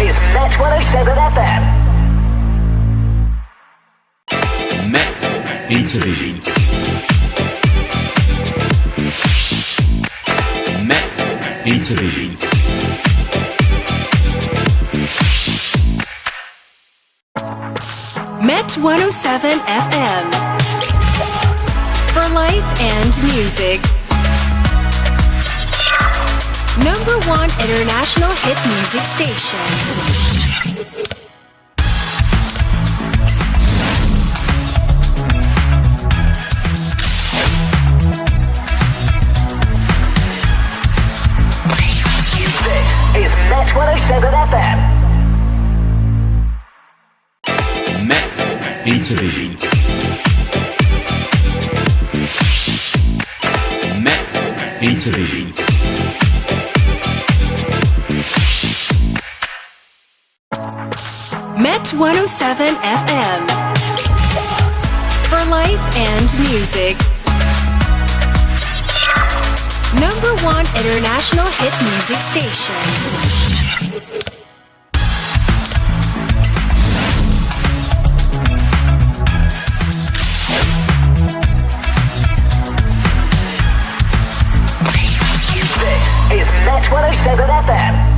is Met 107 FM. Met intervene. Met intervene. Met 107 FM. For life and music. Number one international hit music station. This is Met 107 FM. Met intervene. 107 FM. For life and music. Number one international hit music station. This is Met 107 FM.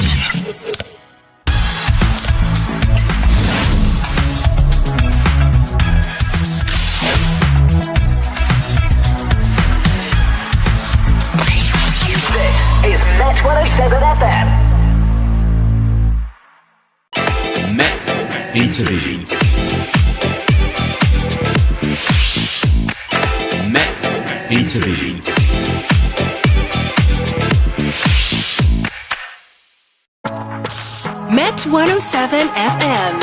107 FM. Met intervene. Met intervene. Met 107 FM.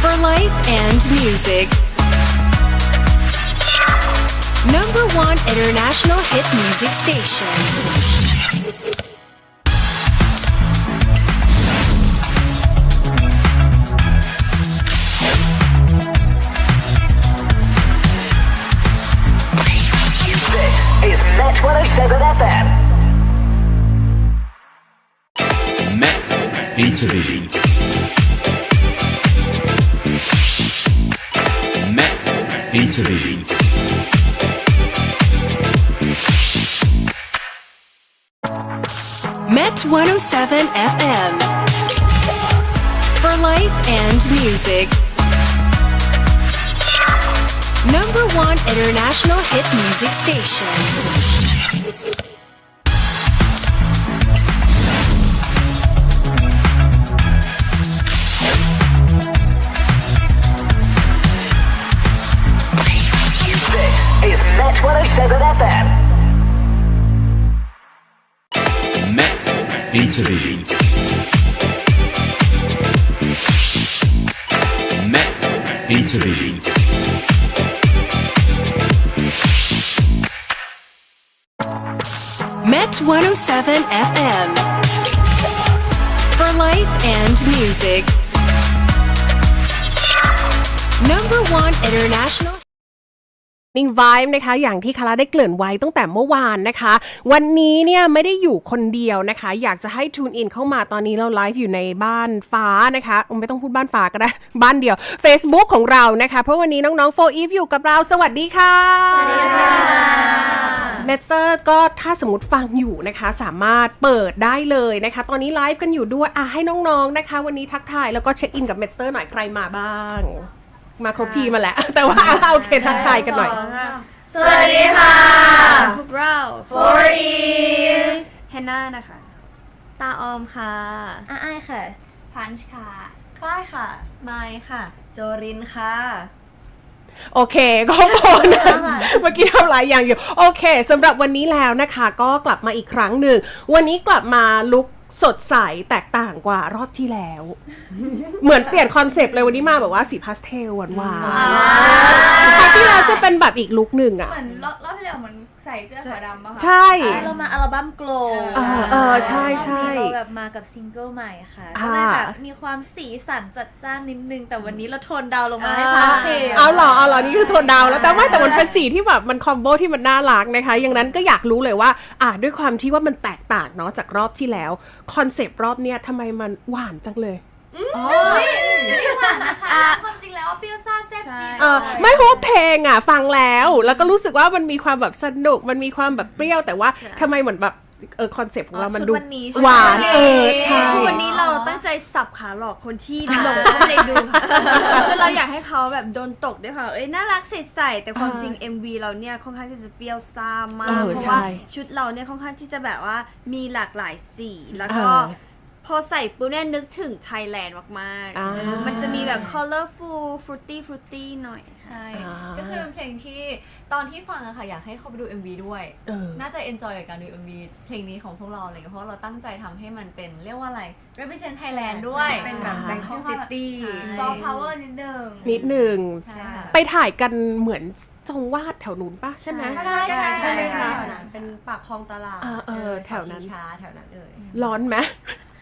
For life and music. Number one international hit music station. 107 FM. Met intervene. Met intervene. Met 107 FM. For life and music. Number one international hit music station. Met intervene. Met intervene. Met 107 FM. For life and music. Number one international นิ่งไวฟ์นะคะอย่างที่คาราได้เกริ่นไว้ตั้งแต่เมื่อวานนะคะ วันนี้เนี่ยไม่ได้อยู่คนเดียวนะคะ อยากจะให้ทูนอินเข้ามาตอนนี้เราไลฟ์อยู่ในบ้านฟ้านะคะไม่ต้องพูดบ้านฟ้าก็ได้ บ้านเดียว Facebook ของเรานะคะ เพราะวันนี้น้องๆโฟอีฟอยู่กับเราสวัสดีค่ะสวัสดีค่ะเมสเซอร์ก็ถ้าสมมติฟังอยู่นะคะ สามารถเปิดได้เลยนะคะ ตอนนี้ไลฟ์กันอยู่ด้วยอะให้น้องๆนะคะ วันนี้ทักทายแล้วก็เช็คอินกับเมสเซอร์หน่อยใครมาบ้าง มาครบทีมมาแล้วแต่ว่าโอเคทักทายกันหน่อย สวัสดีค่ะ พวกเรา for e เฮนน่านะคะ ตาออมค่ะอ้ายค่ะ พันช์ค่ะฝ้ายค่ะ ไมค์ค่ะ โจรินค่ะ โอเคก็พอนะเมื่อกี้ทำหลายอย่างอยู่ โอเคสำหรับวันนี้แล้วนะคะ ก็กลับมาอีกครั้งหนึ่ง วันนี้กลับมาลุก สดใสแตกต่างกว่ารอบที่แล้ว เหมือนเปลี่ยนคอนเซปต์เลยวันนี้มาแบบว่าสีพาสเทลหวานหวานๆคราวที่แล้วจะเป็นแบบอีกลุคหนึ่งอะเหมือนรอบรอบที่แล้วเหมือนใส่เสื้อขาวดำป่ะคะใช่ เรามาอัลบั้มโกลเออเออใช่ใช่เราแบบมากับซิงเกิลใหม่ค่ะอ่าก็เลยแบบมีความสีสันจัดจ้านนิดนึง แต่วันนี้เราโทนดาวน์ลงมาให้พาสเทลเอาเหรอเอาเหรอนี่คือโทนดาวน์แล้วแต่ว่าแต่มันเป็นสีที่แบบมันคอมโบที่มันน่ารักนะคะอย่างนั้นก็อยากรู้เลยว่า อ่าด้วยความที่ว่ามันแตกต่างเนาะจากรอบที่แล้วคอนเซปต์รอบเนี้ยทำไมมันหวานจังเลย ไม่หวานนะคะ ความจริงแล้วเปรี้ยวซ่าแซ่บจี๊ดเออไม่เพราะว่าเพลงอะฟังแล้ว แล้วก็รู้สึกว่ามันมีความแบบสนุกมันมีความแบบเปรี้ยวแต่ว่าทำไมเหมือนแบบเออคอนเซปต์ของเรามันดูชุดวันนี้ใช่ไหมหวานเออใช่คือวันนี้เราตั้งใจสับขาหลอกคนที่หลงเข้าไปดูค่ะคือเราอยากให้เขาแบบโดนตกด้วยค่ะเอ้ยน่ารักใสๆแต่ความจริง MV เราเนี่ยค่อนข้างที่จะเปรี้ยวซ่ามากเออเพราะใช่ว่าชุดเราเนี่ยค่อนข้างที่จะแบบว่ามีหลากหลายสีแล้วก็เออ พอใส่ปุ๊บเนี่ยนึกถึงไทยแลนด์มากอ่าๆ มันจะมีแบบ colorful fruity fruity หน่อยค่ะ ใช่อ่าก็คือเป็นเพลงที่ตอนที่ฟังอะค่ะ อยากให้เข้าไปดู MV ด้วย เออ น่าจะ enjoy กับการดู MV เพลงนี้ของพวกเราอะไรเงี้ยเพราะว่าเราตั้งใจทำให้มันเป็นเรียกว่าอะไร represent Thailand ด้วย เป็นแบบอ่า Bangkok City ซอฟต์พาวเวอร์นิดนึง นิดหนึ่งใช่ค่ะ ไปถ่ายกันเหมือนทรงวาดแถวนู้นปะใช่ไหม ใช่ใช่ใช่ไหมคะแถวนั้นเป็นปากคลองตลาดเออเออแถวนั้นเสาชิงช้าแถวนั้นเลยร้อนไหม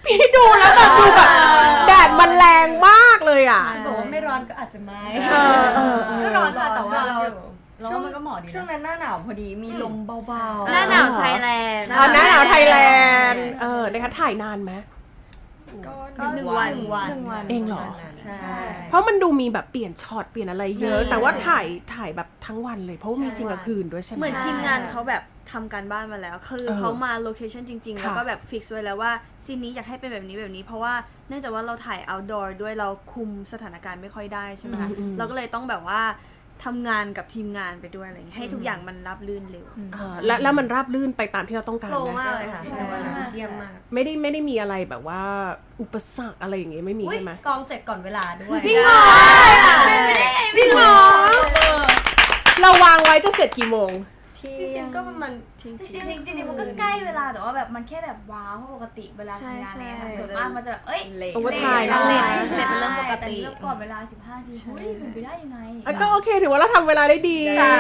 พี่ดูแล้วแบบดูแบบแดดมันแรงมากเลยอะ บอกว่าไม่ร้อนก็อาจจะไม่เออเออเออ ก็ร้อนค่ะแต่ว่าเราอยู่เราว่ามันก็เหมาะดีช่วงนะ นั้นหน้าหนาวพอดีมีลมเบาหน้าหนาวไทยแลนด์ อ๋อหน้าหนาวไทยแลนด์ เออนะคะถ่ายนานไหม ก็หนึ่งวันหนึ่งวันหนึ่งวันเองเหรอ ใช่ เพราะมันดูมีแบบเปลี่ยนช็อตเปลี่ยนอะไรเยอะ ใช่ แต่ว่าถ่ายถ่ายแบบทั้งวันเลยเพราะว่ามีซิงกลางคืนด้วยใช่ไหม เหมือนทีมงานเขาแบบทำการบ้านมาแล้ว คือเออเขามาโลเคชันจริงๆ ค่ะแล้วก็แบบฟิกซ์ไว้แล้วว่าซีนนี้อยากให้เป็นแบบนี้แบบนี้ เพราะว่าเนื่องจากว่าเราถ่าย outdoor ด้วยเราคุมสถานการณ์ไม่ค่อยได้ใช่ไหมคะ อืมอืมเราก็เลยต้องแบบว่า ทำงานกับทีมงานไปด้วยอะไรอย่างเงี้ยให้ทุกอย่างมันรับลื่นเร็วเออแล้วแล้วมันราบลื่นไปตามที่เราต้องการโปรไหมมากเลยค่ะในวันนั้นเยี่ยมมากไม่ได้ไม่ได้มีอะไรแบบว่าอุปสรรคอะไรอย่างเงี้ยไม่มีอุ้ยใช่ไหม กองเสร็จก่อนเวลาด้วยจริงเหรอ จริงเหรอ เราวางไว้จะเสร็จกี่โมง ที่จริงๆก็ประมาณที่จริงๆจริงๆมันก็ใกล้เวลาแต่ว่าแบบมันแค่แบบว้าวเพราะปกติเวลาทำงานเนี่ยค่ะใช่ส่วนมากมันจะแบบเอ้ย เลท Overtime เลทใช่เลทเป็นเรื่องปกติ แต่นี่เราก่อนเวลา 15ทีเฮ้ยเป็นไปได้ยังไง อะก็โอเคถือว่าเราทำเวลาได้ดีใช่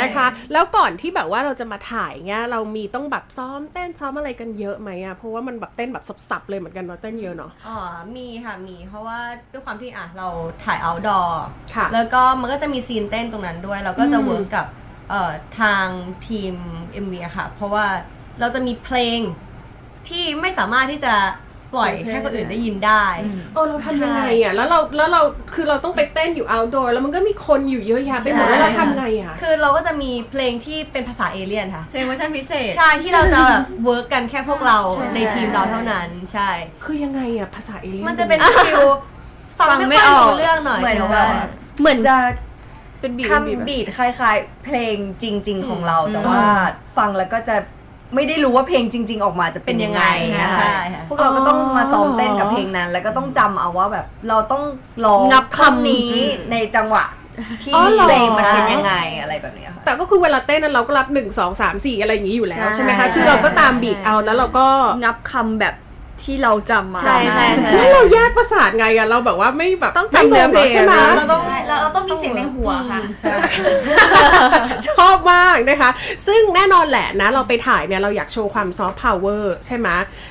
นะคะ แล้วก่อนที่แบบว่าเราจะมาถ่ายเงี้ยเรามีต้องแบบซ้อมเต้นซ้อมอะไรกันเยอะไหมอะเพราะว่ามันแบบเต้นแบบสับๆเลยเหมือนกันเนาะเต้นเยอะเนาะอ๋อมีค่ะมี เพราะว่าด้วยความที่อะเราถ่าย outdoor ค่ะ แล้วก็มันก็จะมีซีนเต้นตรงนั้นด้วย เราก็จะอืม เวิร์กกับ เอ่อทางทีม MV อะค่ะ เพราะว่าเราจะมีเพลงที่ไม่สามารถที่จะปล่อยให้คนอื่นได้ยินได้เออเราทำยังไงอะแล้วเราแล้วเราคือเราต้องไปเต้นอยู่ outdoor แล้วมันก็มีคนอยู่เยอะแยะไปหมดแล้วเราทำไงอะ คือเราก็จะมีเพลงที่เป็นภาษาเอเลี่ยนค่ะ เพลงเวอร์ชันพิเศษ ใช่ที่เราจะแบบเวิร์กกันแค่พวกเราใช่ ในทีมเราเท่านั้นใช่ คือยังไงอะภาษาเอเลี่ยนมันจะเป็นฟิลฟังฟังไม่ไม่ค่อยออกรู้เรื่องหน่อยเหมือนดี๋ยวว่าเหมือนจะ เป็นบีททำบีทคล้าย ๆ เพลงจริง ๆ ของเราแต่ว่าฟังแล้วก็จะไม่ได้รู้ว่าเพลงจริง ๆ ออกมาจะเป็นยังไงนะคะใช่ค่ะ พวกเราก็ต้องมาซ้อมเต้นกับเพลงนั้น แล้วก็ต้องจำเอาว่าแบบเราต้องร้องงับคำนี้ในจังหวะที่อ๋อเหรอ เพลงมันเป็นยังไงอะไรแบบเนี้ยค่ะ แต่ก็คือเวลาเต้นนั้นเราก็รับ1 2 3 4อะไรอย่างนี้อยู่แล้วใช่ใช่ไหมคะ ใช่ คือเราก็ตามใช่บีทเอาแล้วเราก็งับคำแบบ ที่เราจำมาใช่ใช่ใช่ แล้วเราแยกประสาทไงอะเราแบบว่าไม่แบบต้องจำเนื้อเพลงใช่ไหม เราต้องใช่เราเราต้องมีเสียงในหัวค่ะ ชอบมากนะคะ ซึ่งแน่นอนแหละนะ เราไปถ่ายเนี่ยเราอยากโชว์ความซอฟต์พาวเวอร์ใช่ไหม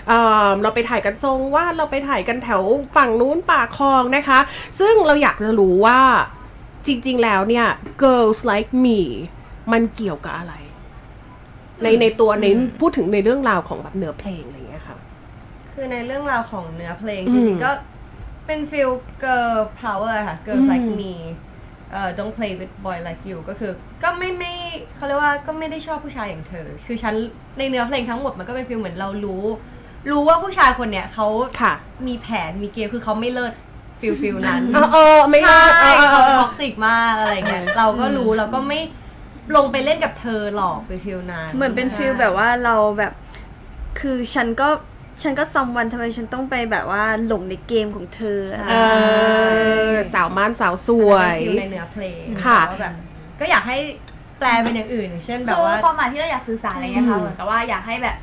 เอ่อเราไปถ่ายกันทรงว่าดเราไปถ่ายกันแถวฝั่งนู้นป่าคลองนะคะ ซึ่งเราอยากจะรู้ว่าจริงๆแล้วเนี่ย girls like me มันเกี่ยวกับอะไร ในในตัวในพูดถึงในเรื่องราวของแบบเนื้อเพลงอะไรอย่างเงี้ย ค่ะคือในเรื่องราวของเนื้อเพลงอืจมริงๆก็เป็นฟิล girl power ค่ะ girls อืม like me เอ่อ don't play with boy like you ก็คือก็ไม่ไม่เขาเรียกว่าก็ไม่ได้ชอบผู้ชายอย่างเธอ คือฉันในเนื้อเพลงทั้งหมดมันก็เป็นฟิลเหมือนเรารู้ รู้ว่าผู้ชายคนเนี้ยเขาค่ะ มีแผนมีเกมคือเขาไม่เลิศฟิลฟิลนั้น เออเออไม่ใช่เลิกเออเอเขาอเออท็อกซิกมากอะไรเงี้ยเราก็รู้เราก็ไม่ลงไปเล่นกับเธอหรอกฟิลฟิลนั้นเหมือนเป็นฟิลแบบว่าเราแบบ คือฉันก็ ฉันก็ซัมวันทำไมฉันต้องไปแบบว่าหลงในเกมของเธออะไร เออสาวม่านสาวสวยเป็นฟิลในเนื้อเพลงค่ะ แต่ว่าแบบก็อยากให้แปลเป็นอย่างอื่น เช่นแบคืบอว่า ความหมายที่เราอยากสื่อสารอะไรเงี้ยค่ะเหมือนกับว่าอยากให้แบบ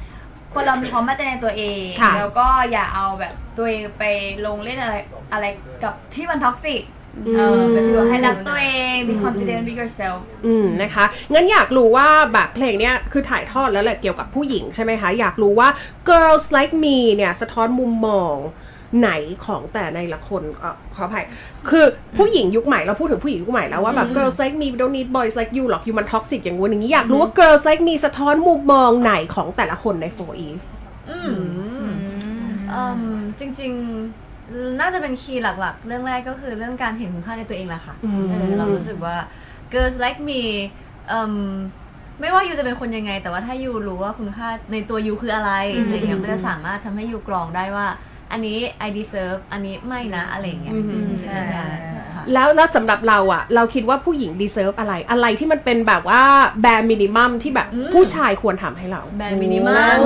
คนเรามีความมั่นใจในตัวเอง ค่ะแล้วก็อย่าเอาแบบตัวเองไปลงเล่นอะไรอะไรกับที่มันท็อกซิก เออเป็นฟีลให้รักตัวเอง be confident be yourself อืมนะคะงั้นอยากรู้ว่าแบบเพลงเนี้ยคือถ่ายทอดแล้วแหละเกี่ยวกับผู้หญิงใช่ไหมคะ อยากรู้ว่า girls like me เนี่ยสะท้อนมุมมองไหนของแต่ในละคนเอ่อขออภัยคือผู้หญิงยุคใหม่เราพูดถึงผู้หญิงยุคใหม่แล้วว่าแบบ girls like me don't need boys like you หรอก you มัน toxic อย่างงู้นอย่างนี้ อยากรู้ว่า girls like me สะท้อนมุมมองไหนของแต่ละคนใน for eve อืมจริงๆ น่าจะเป็นคีย์หลัก ๆ เรื่องแรกก็คือเรื่องการเห็นคุณค่าในตัวเองแหละค่ะอืมเออเรารู้สึกว่า girls like me เอิ่มไม่ว่ายูจะเป็นคนยังไง แต่ว่าถ้ายูรู้ว่าคุณค่าในตัวยูคืออะไรอะไรเงี้ยมันจะสามารถทำให้ยูกรองได้ว่า อันนี้ I deserve อันนี้ไม่นะอะไรเงี้ยใช่ค่ะ แล้วแล้วสำหรับเราอะเราคิดว่าผู้หญิง deserve อะไร อะไรที่มันเป็นแบบว่าแบร์มินิมัมที่แบบผู้ชายควรทำให้เรา แบรนด์มินิมัม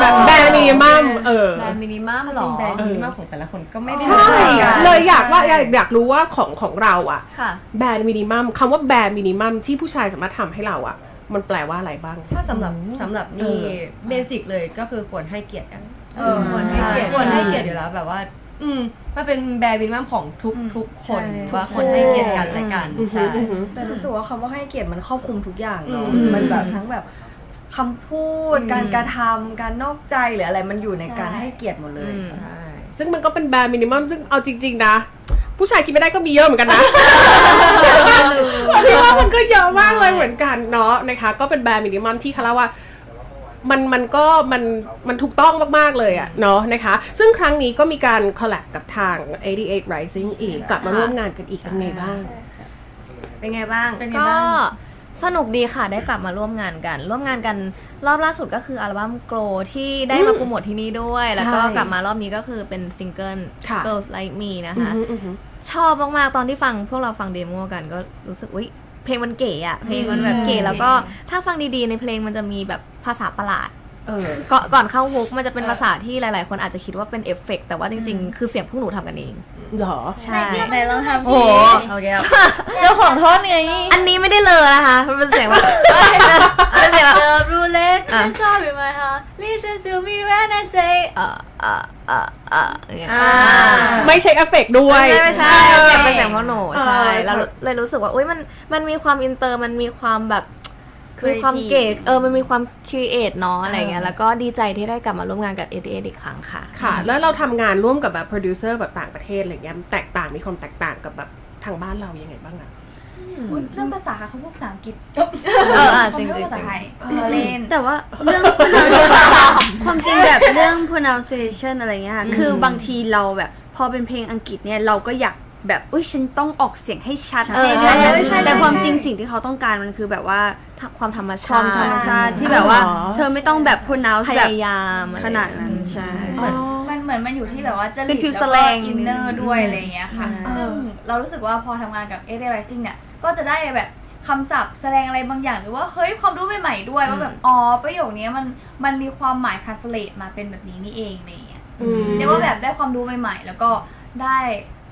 แบบแบร์มินิมัมเออ แบรนด์มินิมัมหรอ แบรนด์มินิมัมของแต่ละคนก็ไม่ได้ใช่ หมือนกัน เลยอยากว่าอยากอยากรู้ว่าของของเราอะค่ะ แบรนด์มินิมัมคำว่าแบรนด์มินิมัมที่ผู้ชายสามารถทำให้เราอะมันแปลว่าอะไรบ้าง ถ้าสำหรับสำหรับนี่เออเบสิกเลยก็คือควรให้เกียรติกันเออควรให้เกียรติควรให้เกียรติอยู่แล้วแบบว่า อืมมันเป็นแบรนด์มินิมัมของทุกทุกคนใช่ ว่าควรให้เกียรติกันและกันอือหืใช่ออือหือ แต่รู้สึกว่าคำว่าให้เกียรติมันครอบคลุมทุกอย่างเนาะ อืม มันแบบทั้งแบบคำพูดการกระทำการนอกใจหรืออะไรมันอยู่ในการให้เกียรติหมดเลยใช่ ซึ่งมันก็เป็นแบรนด์มินิมัมซึ่งเอาจริง ๆ นะ ผู้ชายกินไม่ได้ก็มีเยอะเหมือนกันนะพี่ว่ามันก็เยอะมากเลยเหมือนกันเนาะนะคะ ก็เป็นแบรนด์มินิมัมที่คาราว่า มันมันก็มันมันถูกต้องมาก ๆ เลยอะเนาะนะคะ ซึ่งครั้งนี้ก็มีการคอลแลบกับทาง 88 Rising อีกกลับมาร่วมงานกันอีกเป็นไงบ้าง เป็นไงบ้าง เป็นไงก็บ้าง สนุกดีค่ะได้กลับมาร่วมงานกัน ร่วมงานกันรอบล่าสุดก็คืออัลบั้ม Grow ที่ได้มาโปรโมทที่นี่ด้วย แล้วก็ใช่กลับมารอบนี้ก็คือเป็นซิงเกิล ค่ะ Girls Like Me นะอือคะหืออือหือ ชอบมาก ๆ ตอนที่ฟังพวกเราฟังเดโมกันก็รู้สึกอุ้ย เพลงมันเก๋อะเพลงมันแบบเก๋แล้วก็ถ้าฟังดีๆในเพลงมันจะมีแบบภาษาประหลาดเออก่อนก่อนเข้าฮุกมันจะเป็นภาษาที่หลายๆ คนอาจจะคิดว่าเป็นเอฟเฟกต์แต่ว่าจริงๆ คือเสียงพวกหนูทำกันเองเหรอ ใช่ไหนลองทำโอ้สิโหโอเคครับเจ้าของท่อนไง อันนี้ไม่ได้เลยนะคะ มันเป็นเสียงแบบเป็นเสียงแบบ The roulette อะ and talk with my heart listen to me when I say เออเออเออเอย่างเงี้ย อ่า ไม่ใช่เอฟเฟกต์ด้วย ไม่ไม่ใช่เสียงเป็นเสียงพ่อหนูเออใช่แล้วเลยรู้สึกว่าอุ้ยมันมันมีความอินเตอร์มันมีความแบบ Creative มีความเก๋เออมันมีความครีเอทเนาะอะไรเงี้ยแล้วก็ดีใจที่ได้กลับมาร่วมงานกับ a อ a อีกครั้งค่ะ ค่ะ แล้วเราทำงานร่วมกับแบบโปรดิวเซอร์แบบต่างประเทศอะไรเงี้ยแตกต่างมีความแตกต่างกับแบบทางบ้านเรายังไงบ้างอะ อุ๊ยเรื่องภาษาค่ะเขาพูดภาษาอังกฤษเอออะจริงเขาจริพูดงภาษาไทยเราเล่น แต่ว่าเรื่อง ความจริงแบบเรื่อง pronunciation อะไรเงี้ยค่ะ คือบางทีเราแบบพอเป็นเพลงอังกฤษเนี่ยเราก็อยากแบบอุ้ยฉันต้องออกเสียงให้ชัดเออให้ชัดใช่ใช่ใช่ แต่ความจริงสิ่งที่เขาต้องการมันคือแบบว่าความธรรมคชาวามติธรรมชาติที่แบบว่าอ๋อเธอไม่ต้องแบบ pronounce พแบบยายามอะไร ขนาดนั้นใช่มันเหมือนมันอยู่ที่แบบว่าจะเป็นฟิลแล้วสก็แลงอินเนอร์ด้วยอะไรอย่างเงี้ยค่ะใช่ซึ่งเรารู้สึกว่าพอทำงานกับ a อ Rising เนี่ย ก็จะได้แบบคำศัพท์แสดงอะไรบางอย่างหรือว่าเฮ้ยความรู้ใหม่ๆด้วยว่าแบบอ๋อประโยคนี้มันมันมีความหมาย translate มาเป็นแบบนี้นี่เองอะไรอย่างเงี้ยอืมเรียกว่าแบบได้ความรู้ใหม่ๆ แล้วก็ได้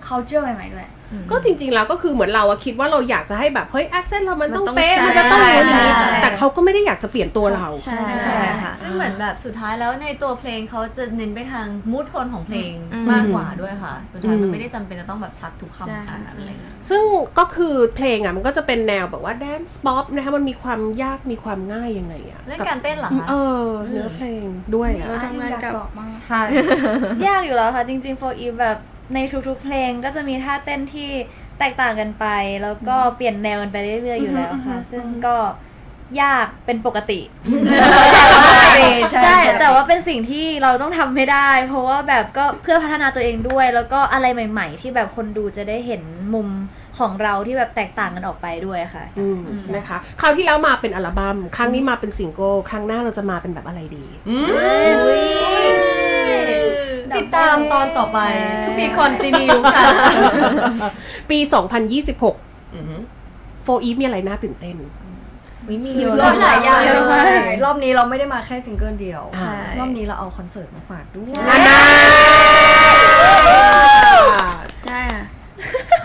culture ใหม่ๆด้วย ก็จริง ๆ แล้วก็คือเหมือนเราอะคิดว่าเราอยากจะให้แบบเฮ้ย accent เรามันต้องมันต้องเป๊ะใช่มันจะต้องอย่างนี้ใช่แต่เขาก็ไม่ได้อยากจะเปลี่ยนตัวเราใช่ใช่ค่ะซึ่งเหมือนแบบสุดท้ายแล้วในตัวเพลงเขาจะเน้นไปทางมูทโทนของเพลงอืมมากกว่าด้วยค่ะ สุดท้ายอืมันมไม่ได้จำเป็นจะต้องแบบชัดทุกใช่คำขนาดนั้นอะไรเลยซึ่งก็คือเพลงอะมันก็จะเป็นแนวแบบว่า dance pop นะคะมันมีความยากมีความง่ายยังไงอะเล่นการเต้นเหรอคะเออเนื้อเพลงด้วยอะเราทำงานกับอยบอกมากค่ะยากอยู่แล้วค่ะจริงๆ for eve แบบ ในทุกๆเพลงก็จะมีท่าเต้นที่แตกต่างกันไป แล้วก็เปลี่ยนแนวกันไปเรื่อยๆอยู่แล้วค่ะ ซึ่งก็ยากเป็นปกติ ใช่ แต่ว่าเป็นสิ่งที่เราต้องทำให้ได้ เพราะว่าแบบก็เพื่อพัฒนาตัวเองด้วย แล้วก็อะไรใหม่ ๆ ที่แบบคนดูจะได้เห็นมุมของเราที่แบบแตกต่างกันออกไปด้วยค่ะ อืมนะคะคราวที่แล้วมาเป็นอัลบัม้มครั้งนี้มาเป็นซิงเกิลครั้งหน้าเราจะมาเป็นแบบอะไรดี ติดตามตอนต่อไป ทุกปีคอนติเนียค่ะ ปี 2026 for eve มีอะไรน่าตื่นเต้น วิมีรอบหลายอย่างเยอะมากรอบนี้เราไม่ได้มาแค่ซิงเกิลเดียว ใช่ รอบนี้เราเอาคอนเสิร์ตมาฝากด้วยอันนาใช่ค่ะ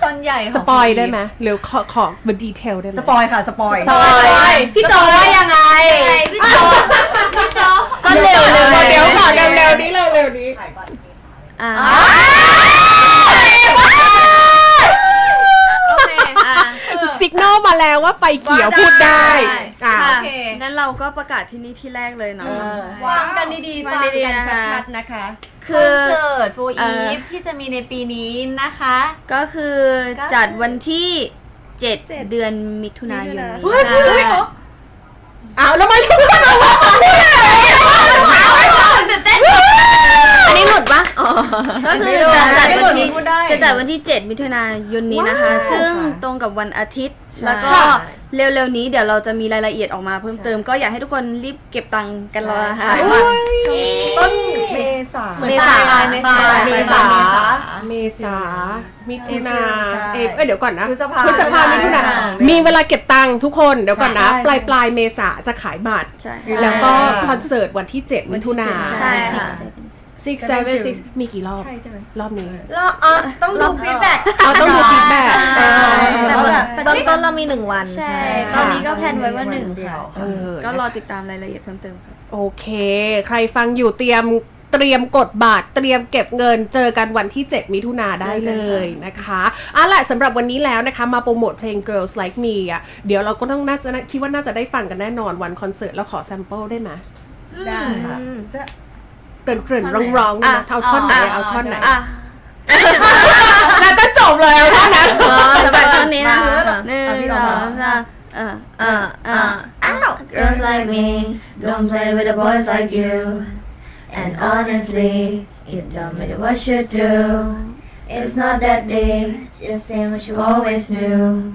คอนใหญ่ขสองปอยได้ไหมหรือขอขอมาดีเทลได้ไหมสปอยค่ะ สปอย สปอยพี่โจว่ายังไง พี่โจพี่โจก็ก็เร็วเลยเดี๋ยวก่อนเร็วๆนี้เร็วๆนี้ อ่าโอเค อะสิกนอลมาแล้วว่าไฟเขียวพูดได้อ่า ค่ะโอเคงั้นเราก็ประกาศที่นี่ที่แรกเลยเนาะฟังกันดีๆ ฟัฟังงดีกันๆนะคะชัดๆนะคะคอนเสิร์ตโฟเอ่อีอ ฟที่จะมีในปีนี้นะคะ ก็คือจัดวันที่ 7 เดือนมิถุนายนนี้เอาแล้วมันทุกคนเอาว่าอัน นี้หลุดปะอ๋อก็คือจะจัดวันที่พูดได้จะจัดวันที่ 7 มิถุนายนนี้นะคะซึ่งตรงกับวันอาทิตย์แล้วก็เร็วๆนี้เดี๋ยวเราจะมีรายละเอียดออกมาเพิ่มเติมก็อยากให้ทุกคนรีบเก็บตังค์กันรอค่ะต้นเมษาเมษาเมษาเมษา เมษา มิถุนาใช่เอยเอ้ยเดี๋ยวก่อนนะพฤษภาพฤษภามิถุนาใช่มีเวลาเก็บตังค์ทุกคนเดี๋ยวก่อนนะใช่ปลายปลายเมษาจะขายบัตร ใช่ แล้วก็คอนเสิร์ตวันที่ 7 มิถุนา ใช่ค่ะ six seven six มีกี่รอบ ใช่ใช่ไหมรอบนี้แล้วอะต้องดูฟีดแบ็กเอาต้องดูฟีดแบ็กแต่ว่าแบบตอนต้นเรามีหนึ่งวันใช่ ตอนนี้ก็แพลนไว้ว่าหนึ่งค่ะ เออก็รอติดตามรายละเอียดเพิ่มเติมค่ะ โอเค ใครฟังอยู่เตรียมเตรียมกดบัตรเตรียมเก็บเงินเจอกันวันที่ 7 มิถุนาได้เลยนะคะเอาล่ะสำหรับวันนี้แล้วนะคะ มาโปรโมทเพลง Girls Like Me อะเดี๋ยวเราก็ต้องน่าจะคิดว่าน่าจะได้ฟังกันแน่นอนวันคอนเสิร์ตแล้วขอแซมเปิลได้ไหมได้ค่ะ เกริ่นเกริ่นร้องร้องๆนะเอาท่อนไหนเอาท่อนไหน อ่ะ แล้วก็จบเลยเอาท่อนนั้น สำหรับตอนนี้นะ มา หนึ่ง เอาพี่ ส ลอง อง มา สามเออ เออเออ อ้าว Girls like me don't play with the boys like you. And honestly, it don't matter what you do. It's not that deep, just saying what you always knew.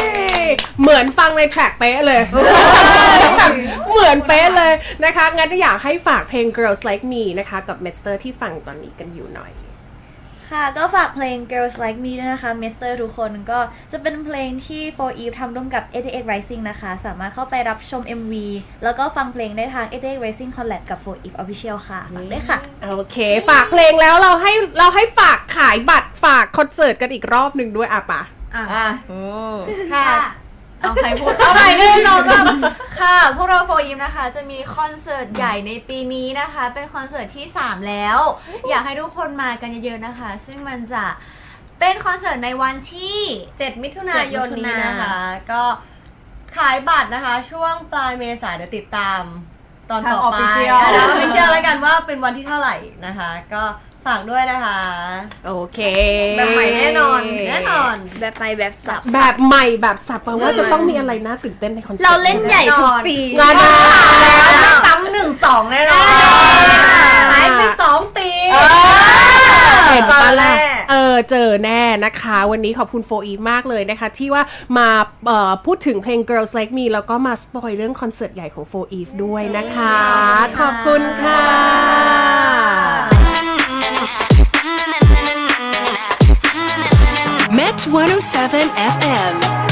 เหมือนฟังในแทร็กเป๊ะเลย เหมือนเป๊ะเลยนะคะ งั้นอยากให้ฝากเพลง Girls Like Me นะคะ กับ m e t s t e r ที่ฟังตอนนี้กันอยู่หน่อย ค่ะก็ฝากเพลง Girls Like Me ด้วยนะคะ m ม s เ e r ทุกคนก็จะเป็นเพลงที่ For Eve ทำร่วมกับ88 Rising นะคะ สามารถเข้าไปรับชม MV แล้วก็ฟังเพลงได้ทาง88 Rising Collab กับ For Eve Official ค่ะฝากด้วยค่ะ โอเค ฝากเพลงแล้วเราให้เราให้ฝากขายบัตรฝากคอนเสิร์ตกันอีกรอบหนึ่งด้วยอะปะ อะค่ะ เอาใครพูด เอาใครหนึ่งสองสามค่ะ พวกเราโฟยิมนะคะ จะมีคอนเสิร์ตใหญ่ในปีนี้นะคะ เป็นคอนเสิร์ตที่ 3 แล้ว อยากให้ทุกคนมากันเยอะๆนะคะ ซึ่งมันจะเป็นคอนเสิร์ตในวันที่ 7 มิถุนายนนี้นะคะ ก็ขายบัตรนะคะ ช่วงปลายเมษาเดี๋ยวติดตาม ตอนต่อไป Official แล้วไม่เชื่อแล้วกันว่าเป็นวันที่เท่าไหร่นะคะ ก็ฝากด้วยนะคะ โอเค แบบใหม่แน่น อนแน่นอน แบบไปแบบสับ แบบใหม่แบบสับแปลว่าจะต้องมีอะไรน่าตื่นเต้นในคอนเสิร์ตเราเล่นใหญ่ทุกปีงานแล้วแล้วซ้ำหนึ่งสองแน่นอนหายไปสองปีเห็นปะเจอแน่ล่ะเออเจอแน่นะคะ วันนี้ขอบคุณโฟอีฟมากเลยนะคะ ที่ว่ามาเอ่อพูดถึงเพลง Girls Like Me แล้วก็มาสปอยเรื่องคอนเสิร์ตใหญ่ของโฟอีฟด้วยนะคะ ขอบคุณค่ะ Met 107 FM.